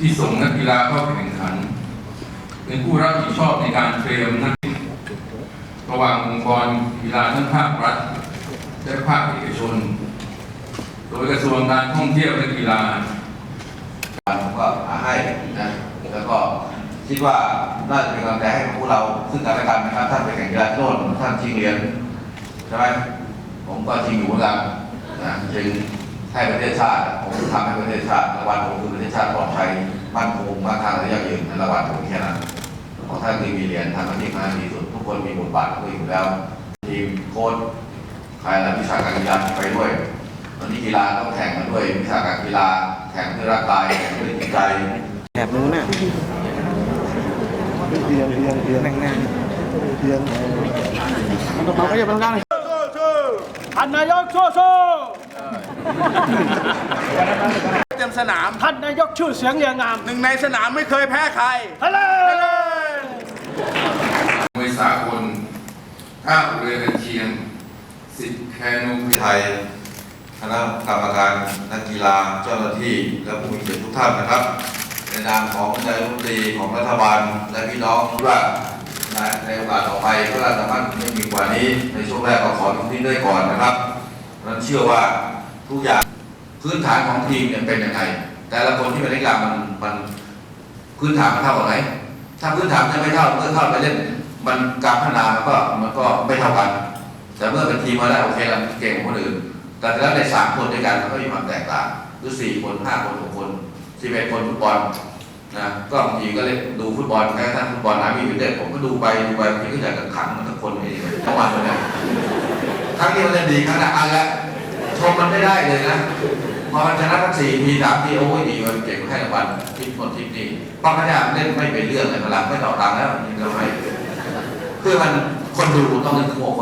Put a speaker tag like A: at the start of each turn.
A: ที่ส่งนักกีฬาเข้าแข่งขัน เป็นผู้รับผิดชอบในการเตรียมนักระหว่างองค์กรกีฬาทั้งภาครัฐ และภาคเอกชน โดยกระทรวงการท่องเที่ยวและกีฬา
B: ผมก็หาให้นะแล้วก็คิดว่าน่าจะเป็นกำลังใจให้กับพวกเราซึ่งกันและกันนะครับท่านไปแข่งกีฬาโน่นท่านชิงเหรียญใช่ไหมผมก็ชิงอยู่เหมือนกันนะจึง ให้ประเทศชาติ ผมทำให้ประเทศชาติรางวัลผมคือประเทศชาติปลอดภัยมั่นคงมั่งคั่งระยะยืนในรางวัลผมแค่นั้นเพราะท่านคือมีเหรียญทำหน้าที่มาดีสุด ทุกคนมีบทบาทของตัวเองอยู่แล้วทีมโค้ชใครและวิชาการกีฬาไปด้วยวันนี้กีฬาต้องแข่งกันด้วยวิชาการกีฬาแข่งด้วยร่างกายแข่งด้วยจิตใจ
C: แถบนู้นน่ะ
D: เอียงเอียงเอียง
C: แม่งหน้า
D: เอียง
C: มันต้องขยับตรงกลาง
E: ท่านนายกสู้สู้
F: เต็มสนาม
E: ท่านนายกชื่อเสียงเรียงงาม
F: หนึ่งในสนามไม่เคยแพ้ใคร
E: ทะเล
A: มวยสากลท่าเรือกันเชียง สิทธิ์แคนู
B: ไทย คณะกรรมการนักกีฬาเจ้าหน้าที่ และผู้มีเกียรติทุกท่านนะครับในนามของนายกรัฐมนตรีของรัฐบาล และพี่น้องว่าในโอกาสต่อไปก็น่าจะมั่นไม่มีกว่านี้ในช่วงแรกก็ขอทุกที่ด้วยก่อนนะครับเพราะฉะนั้นเชื่อว่า ทุกอย่างพื้นฐานของทีมเนี่ยเป็นยังไงแต่ละคนที่เป็นนักกีฬามันมันพื้นฐานมันเท่ากันไหมถ้าพื้นฐานมันไม่เท่าเมื่อเข้าไปเล่นมันการพัฒนามันก็มันก็ไม่เท่ากัน แต่เมื่อเป็นทีมมาได้โอเคเราเก่งกว่าคนอื่น แต่แล้วในสามคนด้วยกันมันก็มีความแตกต่างหรือสี่คนห้าคนหกคนสิบเอ็ดคนฟุตบอลนะก็บางทีก็เล่นดูฟุตบอลแม้กระทั่งฟุตบอลอามีอยู่เด็กผมก็ดูไปดูไปบางทีก็อยากจะขังมันทั้งคนเองทั้งวันเลยนะครั้งนี้มันเล่นดีครั้งหน้าอันแล้ว ชมมันไม่ได้เลยนะพอมันชนะทั้งสี่ทีสามทีโอ้ยดีมันเก่งให้รางวัลทิปคนทิปนี่ป้องกันยาเล่นไม่เป็นเรื่องเลยพลังไม่ต่อตังแล้วนี่เราให้เพื่อมันคนดูต้องนึกถึงหัวคน